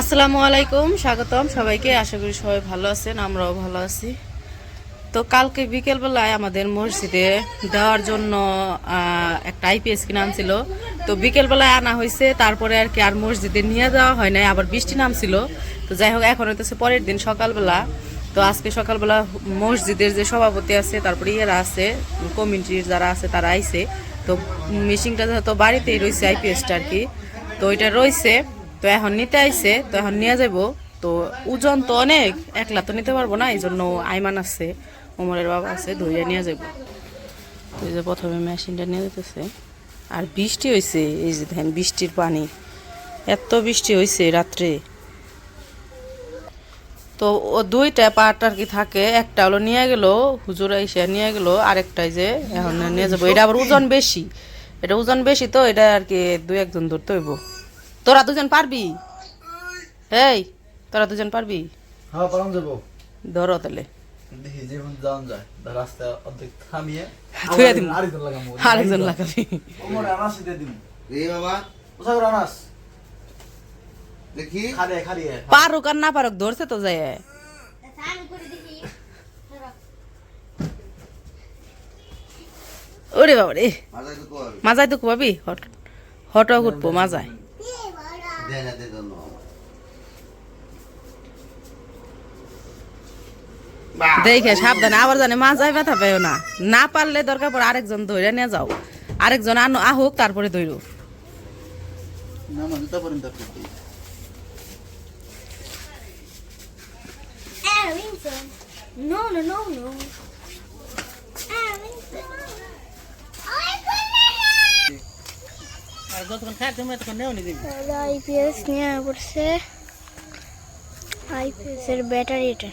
আসসালামু আলাইকুম, স্বাগতম সবাইকে। আশা করি সবাই ভালো আছেন, আমরাও ভালো আছি। তো কালকে বিকেলবেলায় আমাদের মসজিদে দেওয়ার জন্য একটা আইপিএস কিনে আনছিল। তো বিকেলবেলায় আনা হয়েছে, তারপরে আর কি আর মসজিদে নিয়ে যাওয়া হয় নাই, আবার বৃষ্টি নামছিল। তো যাই হোক, এখন হইতেছে পরের দিন সকালবেলা। তো আজকে সকালবেলা মসজিদের যে সভাপতি আছে, তারপরে ইয়েরা আছে, কমিটির যারা আছে, তারা আইছে। তো মেশিনটা তো বাড়িতেই রয়েছে আইপিএসটা আর কি, তো ওইটা রয়েছে তো এখন নিতে আইছে, তো এখন নিয়ে যাব তো ওজন তো অনেক, একলা তো নিতে পারব না এই জন্য আইমান আছে, ওমরের বাবা আছে, ধুইয়া নিয়ে যাব তো এই যে প্রথমে মেশিনটা নিয়ে যেতেছে আর বৃষ্টি হয়েছে এই যে দেখেন বৃষ্টির পানি। এত বৃষ্টি হয়েছে রাত্রে। তো ও দুইটা পার্ট আর কি থাকে, একটা হলো নিয়ে গেল, হুজুর এসে নিয়ে গেল, আরেকটাই যে এখন নিয়ে যাব। এটা আবার ওজন বেশি, এটা ওজন বেশি তো, এটা আর কি দুই একজন ধরতে হইব। তোরা দুজন পারবি? এই তোরা দুজন পারবি? হ্যাঁ পালন যাব। ধরো তাহলে। দেখি যেমন যাওয়া যায়। রাস্তা অর্ধেক থামিয়ে থুয়ে দিমু। আরেকজন লাগাবো আরেকজন লাগাবি। ওমর আনাস দিয়ে দিমু। রে বাবা। ওসাগর আনাস। দেখি। খাড়িয়ে খাড়িয়ে। পারুক আর না পারুক ধরছে তো যায়। ওরে বাবা রে কর মাজায় তো পাবি হট হট উঠবো মাজায়। দে না দোনো দেখে সাবধানে আবার জানে মাজায় ব্যথা পাইও না। না পারলে দরকার পড়ে আরেকজন ধরে নিয়ে যাও। আরেকজন আনো আহুক তারপরে ধরো না না জুতা পর্যন্ত করতে Arrington. No, no, no, no. Arrington. IPS নিয়ে পড়ছে আইপিএস এর ব্যাটারি এটা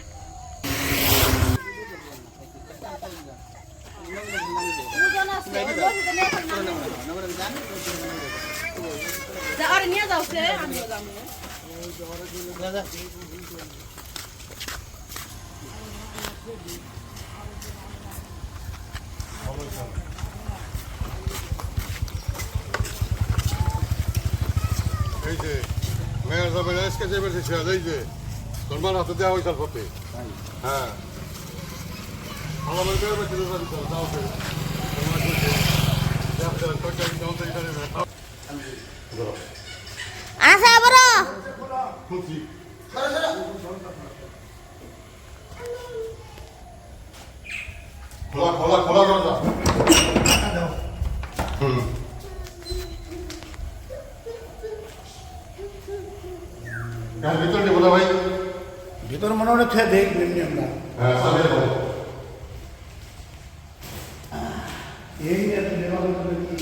নিয়ে যাও এই যে মেয়ের যাবে এসকে যে বেশি এই যে তোর মান হাতে দেওয়া হয়েছে পথে হ্যাঁ। আমার মেয়ের বেশি যাবি তো যাও আসা বড় খুশি। খোলা খোলা খোলা দরজা হুম কাল ভিতর নেব না ভাই ভিতর মনে হয় খেয়ে দেখ এমনি আমরা হ্যাঁ সামনে বলো এই যে নেওয়া হলো কি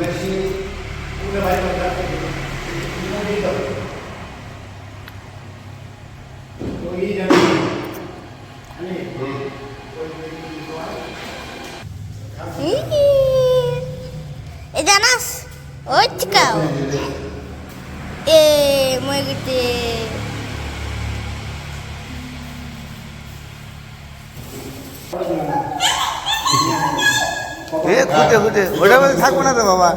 মেশিন পুরো ভাই বাজার থেকে দিয়ে দাও তো এই জানি আমি এ জানাস ওই চিকাও এ মই গেতে এ খুঁজে খুঁজে ওটা মধ্যে থাকব না তো বাবা।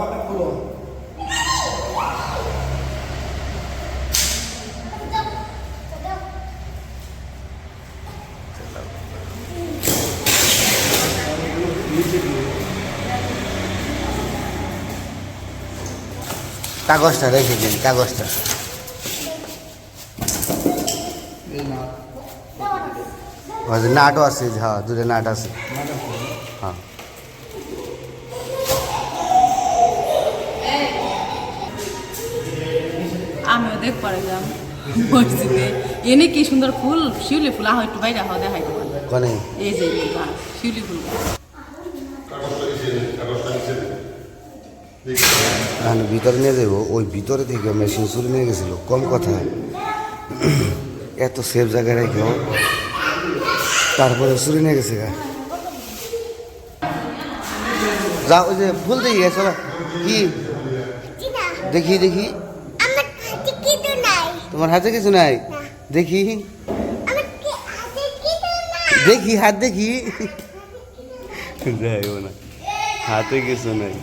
কাগজটা রেখে দিন কাগজটা। নাটও আছে হ্যাঁ দুটো নাট আছে। হ্যাঁ। দেখ পারে যাম। মসজিদে। এনে কি সুন্দর ফুল? শিউলি ফুল। আহ একটু বাইরে হওয়া দেখাই তোমার। কনে? এই যে শিউলি ফুল। ভিতরে নিয়ে যাব ওই ভিতরে থেকে মেশিন চুরি নিয়ে গেছিল। কম কথা। এত সেফ জায়গায় রেখে তারপরে চুরি নিয়ে গেছে গা। যা ওই যে ফুল দেখি গেছো কি? দেখি দেখি আমার হাতে কিছু নাই তোমার হাতে কিছু নাই? দেখি। আমার কি- হাতে কিছু নাই দেখি হাত দেখি। যাইব না। হাতে কিছু নাই।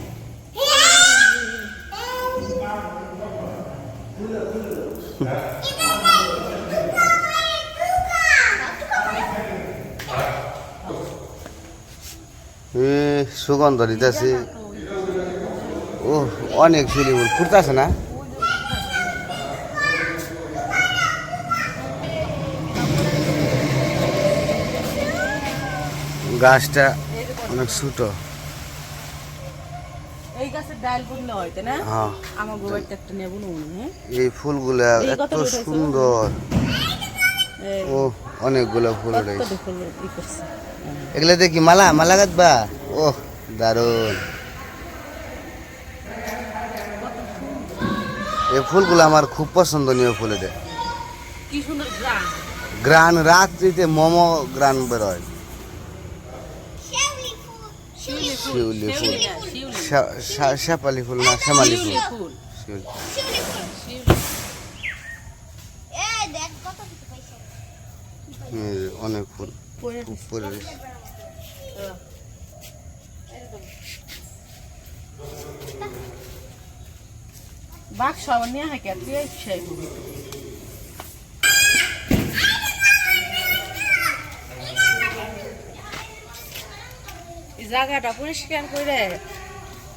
সুগন্ধ দিতেছে। ও অনেক শিলি ফুল ফুটতেছে না? গাছটা অনেক ছোট। এই গাছের ডাল বুনলে হয় না? হ্যাঁ। আমার গোবারটা একটা নেব হ্যাঁ? এই ফুলগুলা এত সুন্দর। ও অনেকগুলো ফুল রয়েছে। এগুলা দেখি মালা মালা গাঁথবা? ও দারুণ। এই ফুলগুলো আমার খুব পছন্দনীয় ফুল এটা কি সুন্দর গ্রাম গ্রান রাত্রিতে মোমো গ্রান বেরোয়। শিউলি ফুল। শ্যাপালি ফুল না শ্যামালি ফুল। অনেক ফুল পরে খুব পরে রয়েছে। বাক্স নিয়ে হয় কে তুই সেই জায়গাটা পরিষ্কার করে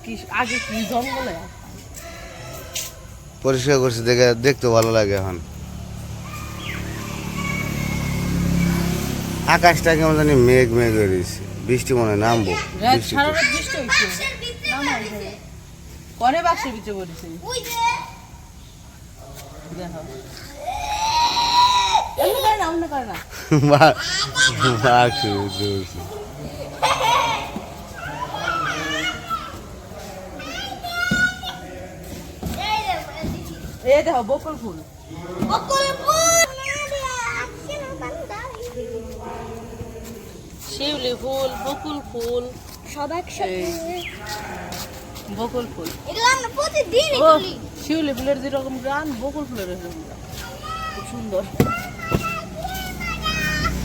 কি আগে কি জঙ্গলে? পরিষ্কার করছে দেখে দেখতে ভালো লাগে এখন। আকাশটা কেমন জানি মেঘ মেঘ হয়ে রয়েছে বৃষ্টি মনে হয় নামবো দে। পরে বাক্সের ভিতরে দেখো। না অন্য করে না বাঘ বাঘ শুরু করছে। এই যে বলে দিছি এ দেখো বকুল ফুল। শিউলি ফুল বকুল ফুল সব একসাথে। বকুল ফুল। এগুলো আমরা প্রতিদিন ও শিউলি ফুলের যেরকম গান বকুল ফুলের গান। খুব সুন্দর।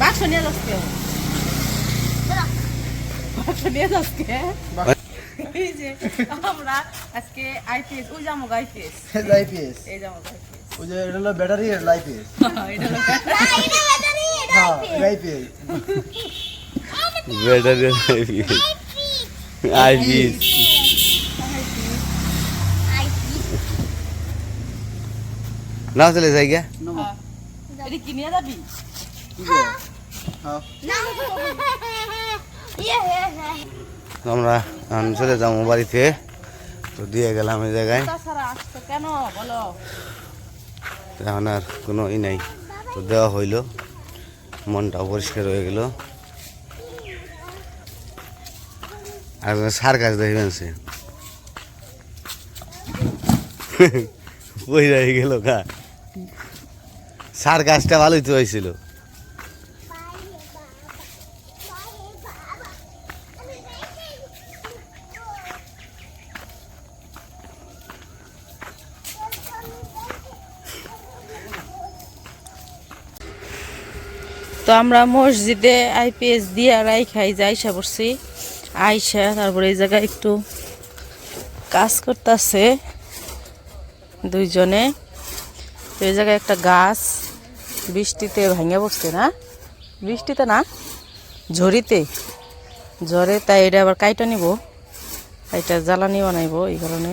বাক্স নিয়ে যাচ্ছে বাক্স নিয়ে যাচ্ছে এই যে আমরা আজকে আইপিএস ওই যাব আইপিএস লাইপিএস এই যাব আইপিএস ওই যে এটা হলো ব্যাটারি লাইপিএস এটা হলো এটা ব্যাটারি এটা হ্যাঁ লাইপিএস ব্যাটারি আইবিস নাও চলে যাই গা এটা কি নিয়ে যাবি হ্যাঁ না ইয়ে হ্যাঁ আমরা চলে যাব বাড়িতে। তো দিয়ে গেলাম এই জায়গায়। এখন আর কোনো ই নাই। তো দেওয়া হইল। মনটা পরিষ্কার হয়ে গেল। আর সার গাছ দেখবেন সে। বই রয়ে গেল গা। সার গাছটা ভালোই তো হয়েছিল। তো আমরা মসজিদে আইপিএস দিয়ে রাই খাই, যে আইসা পড়ছি। আইসা তারপরে এই জায়গায় একটু কাজ করতেছে দুইজনে। তো এই জায়গায় একটা গাছ বৃষ্টিতে ভেঙে পড়ছে না? বৃষ্টিতে না? ঝড়িতে? ঝড়ে তাই এটা আবার কাইটা নিব এটা জ্বালানি বানাইবো এই কারণে।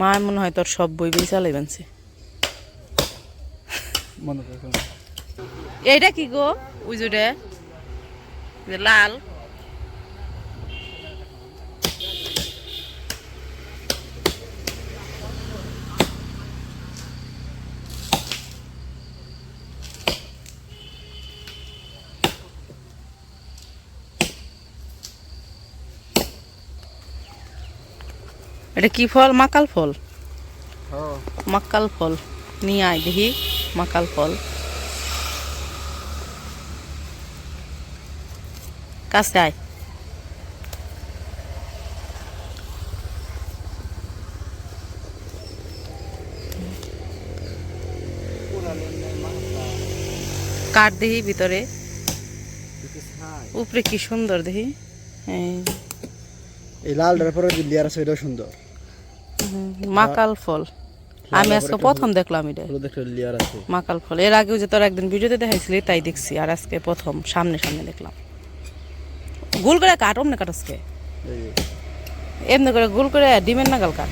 মা মনে হয় তোর সব বই বই চালাই বানছে। এইটা কি গো? উজুরে লাল। এটা কি ফল? মাকাল ফল? মাকাল ফল। নিয়ে আয় দেখি মাকাল ফল। কাছে আয়। কাঠ দেখি ভিতরে। উপরে কি সুন্দর দেখি। হ্যাঁ। এই লালটার পরে লেয়ার আছে এটাও সুন্দর। মাকাল ফল। আমি আজকে প্রথম দেখলাম এটা। মাকাল ফল। এর আগেও যে তোর একদিন ভিডিওতে দেখাইছিলি তাই দেখছি। আর আজকে প্রথম সামনে সামনে দেখলাম। গোল করে কাট অমনে কাট আজকে। এমনি করে গোল করে ডিমের নাগাল কাট।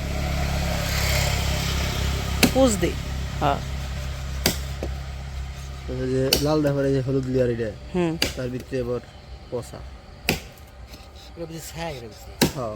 পুষ দি। হ্যাঁ। যে লাল পরে যে হলুদ লেয়ার এটা হুম। তার ভিতরে আবার পচা। হ্যাঁ।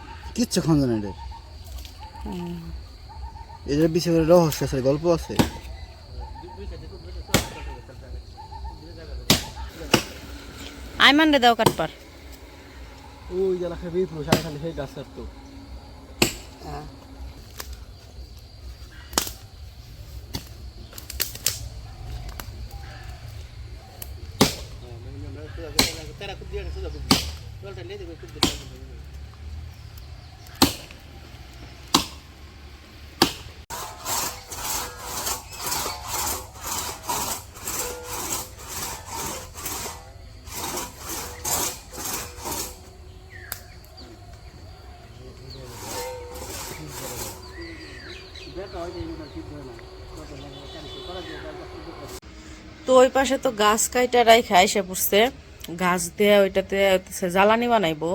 কিচ্ছু খঞ্জন এটা এটার বিষয়ে করে রহস্য আছে গল্প আছে। আইমান রে দাও কাটপার। ওই যে এলাকায় বিয়ে পুরো সারা খালি সেই গাছ তো তো ওই পাশে তো গাছ কাইটা রাইখা এসে পড়ছে। গাছ দিয়ে ওইটাতে জ্বালানি বানাইবো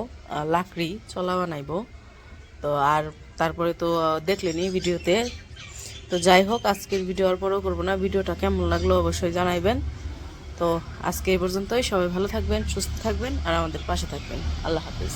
লাকড়ি চলা বানাইবো। তো আর তারপরে তো দেখলেনি ভিডিওতে। তো যাই হোক, আজকের ভিডিও আর পরেও করব না। ভিডিওটা কেমন লাগল অবশ্যই জানাইবেন। তো আজকে এই পর্যন্তই। সবাই ভালো থাকবেন, সুস্থ থাকবেন, আর আমাদের পাশে থাকবেন। আল্লাহ হাফিজ।